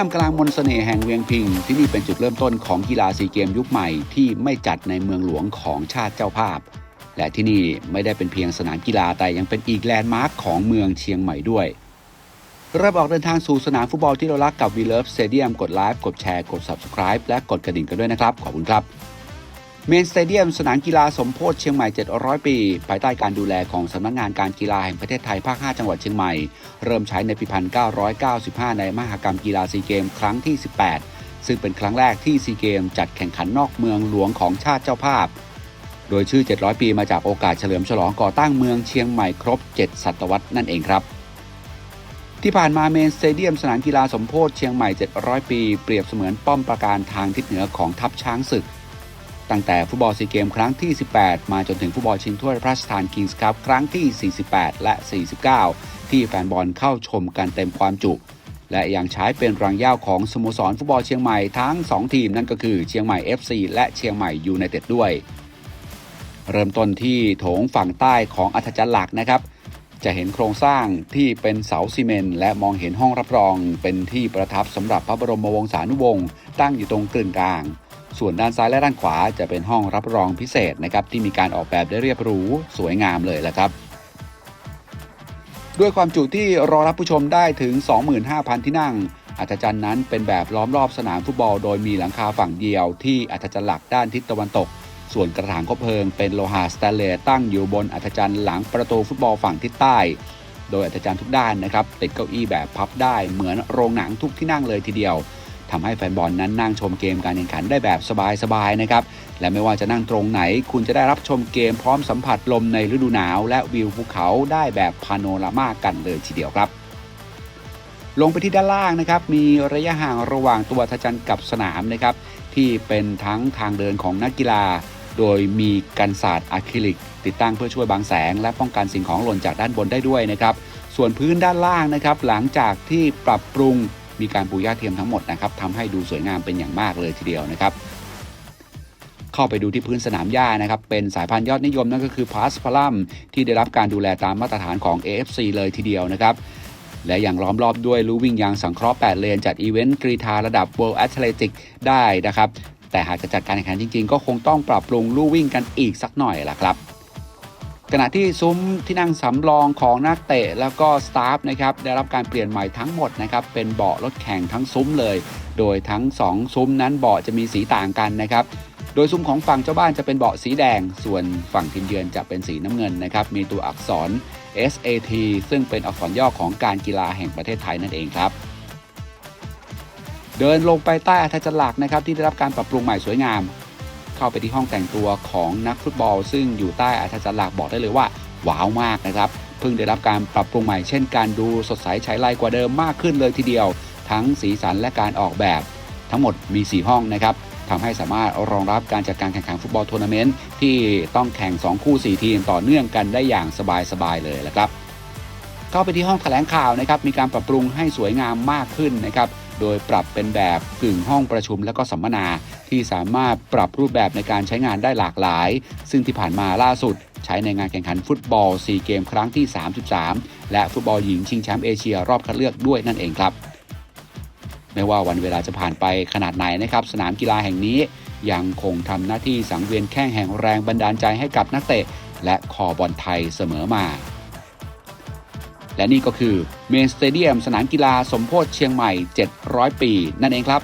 ท่ามกลางมนสเสน่ห์แห่งเวียงพิง ที่นี่เป็นจุดเริ่มต้นของกีฬาซีเกมยุคใหม่ที่ไม่จัดในเมืองหลวงของชาติเจ้าภาพ และที่นี่ไม่ได้เป็นเพียงสนามกีฬาแต่ยังเป็นอีกแลนด์มาร์คของเมืองเชียงใหม่ด้วยเริ่มออกเดินทางสู่สนามฟุตบอลที่เรารักกับ v ีเลิฟสเตเดียมกดไลค์กดแชร์ กด Subscribe และกดกระดิ่งกันด้วยนะครับ ขอบคุณครับ เมนสเตเดียมสนามกีฬาสมโพธิเชียงใหม่ 700 ปี ภายใต้การดูแลของสำนักงานการกีฬาแห่งประเทศไทยภาค 5 จังหวัดเชียงใหม่ เริ่มใช้ในปี 1995 ในมหกรรมกีฬาซีเกมครั้งที่ 18 ซึ่งเป็นครั้งแรกที่ซีเกมจัดแข่งขันนอกเมืองหลวงของชาติเจ้าภาพ โดยชื่อ 700 ปีมาจากโอกาสเฉลิมฉลองก่อตั้งเมืองเชียงใหม่ครบ 7 ศตวรรษนั่นเองครับที่ผ่านมาเมนสเตเดียมสนามกีฬาสมโพธิเชียงใหม่ 700 ปี เปรียบเสมือนป้อมปราการทางทิศเหนือของทัพช้างศึก ตั้งแต่ฟุตบอลซีเกมครั้งที่ 18 มาจนถึงฟุตบอลชิงถ้วยพระราชทานคิงส์คัพครั้งที่ 48 และ 49 ที่แฟนบอลเข้าชมกันเต็มความจุ และยังใช้เป็นรังย่าของสโมสรฟุตบอลเชียงใหม่ทั้ง 2 ทีมนั่นก็คือเชียงใหม่ FC และเชียงใหม่ยูไนเต็ดด้วย เริ่มต้นที่โถงฝั่งใต้ของอัธจันทร์หลักนะครับจะเห็นโครงสร้างที่เป็นเสาซีเมนต์และมองเห็นห้องรับรอง เป็นที่ประทับสำหรับพระบรมวงศานุวงศ์ตั้งอยู่ตรงกึ่งกลาง ส่วนด้านซ้ายและด้านขวาจะเป็นห้องรับรองพิเศษนะครับที่มีการออกแบบได้เรียบหรูสวยงามเลยแหละครับด้วยความจุที่รองรับผู้ชมได้ถึง 25,000 ที่นั่ง อัธจันทร์นั้นเป็นแบบล้อมรอบสนามฟุตบอล โดยมีหลังคาฝั่งเดียวที่อัธจันทร์หลักด้านทิศตะวันตก ส่วนกระถางคบเพลิงเป็นโลหะสแตนเลสตั้งอยู่บนอัธจันทร์หลังประตูฟุตบอลฝั่งทิศใต้ โดยอัธจันทร์ทุกด้านนะครับติดเก้าอี้แบบพับได้เหมือนโรงหนังทุกที่นั่งเลยทีเดียว ทำให้แฟนบอลนั้นนั่งชมเกมการแข่งขันได้แบบสบายๆนะครับ และไม่ว่าจะนั่งตรงไหน คุณจะได้รับชมเกมพร้อมสัมผัสลมในฤดูหนาว และวิวภูเขาได้แบบพาโนรามากันเลยทีเดียวครับลงไปที่ด้านล่างนะครับ มีระยะห่างระหว่างตัวทจันกับสนามนะครับ ที่เป็นทั้งทางเดินของนักกีฬา โดยมีกันศาสตร์อะคริลิก ติดตั้งเพื่อช่วยบังแสง และป้องกันสิ่งของหล่นจากด้านบนได้ด้วยนะครับ ส่วนพื้นด้านล่างนะครับ หลังจากที่ปรับปรุง มีการปูหญ้าเทียมทั้งหมดนะครับทำให้ดูสวยงามเป็นอย่างมากเลยทีเดียวนะครับ เข้าไปดูที่พื้นสนามหญ้านะครับ เป็นสายพันธุ์ยอดนิยมนั่นก็คือพาสพลัมที่ได้รับการดูแลตามมาตรฐานของ AFC เลยทีเดียวนะครับและอยังล้อมรอบด้วยลู่วิ่งยางสังเคราะห์ 8 เลน จัดอีเวนต์กรีฑาระดับ World Athletic ได้นะครับ แต่หากจะจัดการแข่งขันจริงๆ ก็คงต้องปรับปรุงลู่วิ่งกันอีกสักหน่อยล่ะครับ ขณะที่ซุ้มที่นั่งสำรองของนักเตะแล้วก็สตาฟนะครับได้รับการเปลี่ยนใหม่ทั้งหมดนะครับเป็นเบาะรถแข่งทั้งซุ้มเลย โดยทั้ง 2 ซุ้มนั้นเบาะจะมีสีต่างกันนะครับโดยซุ้มของฝั่งเจ้าบ้านจะเป็นเบาะสีแดง ส่วนฝั่งทีมเยือนจะเป็นสีน้ำเงินนะครับมีตัวอักษร SAT ซึ่งเป็นอักษรย่อของการกีฬาแห่งประเทศไทยนั่นเองครับเดินลงไปใต้อาคารจันทร์หลักนะครับที่ได้รับการปรับปรุงใหม่สวยงาม เข้าไปที่ห้องแต่งตัวของนักฟุตบอล ซึ่งอยู่ใต้อาคารจันทร์หลักบอกได้เลยว่าว้าวมากนะครับเพิ่งได้รับการปรับปรุงใหม่เช่นการดูสดใสใช้ไลกว่าเดิมมากขึ้นเลยทีเดียว ทั้งสีสันและการออกแบบ ทั้งหมดมี 4 ห้องนะครับทำให้สามารถรองรับการจัดการแข่งขันฟุตบอลทัวร์นาเมนต์ที่ต้องแข่ง 2 คู่ 4 ทีมต่อเนื่องกันได้อย่างสบายๆเลยละครับเข้าไปที่ห้องแถลงข่าวนะครับมีการปรับปรุงให้สวยงามมากขึ้นนะครับ โดยปรับเป็นแบบกึ่งห้องประชุมและก็สัมมนา ที่สามารถปรับรูปแบบในการใช้งานได้หลากหลาย ซึ่งที่ผ่านมาล่าสุด ใช้ในงานแข่งขันฟุตบอล 4 เกมครั้งที่ 33 และฟุตบอลหญิงชิงแชมป์เอเชียรอบคัดเลือกด้วยนั่นเองครับ ไม่ว่าวันเวลาจะผ่านไปขนาดไหนนะครับ สนามกีฬาแห่งนี้ยังคงทำหน้าที่สังเวียนแข้งแห่งแรงบันดาลใจให้กับนักเตะ และคอบอลไทยเสมอมา และนี่ก็คือเมนสเตเดียมสนามกีฬาสมโพธิเชียงใหม่ 700 ปี นั่นเองครับ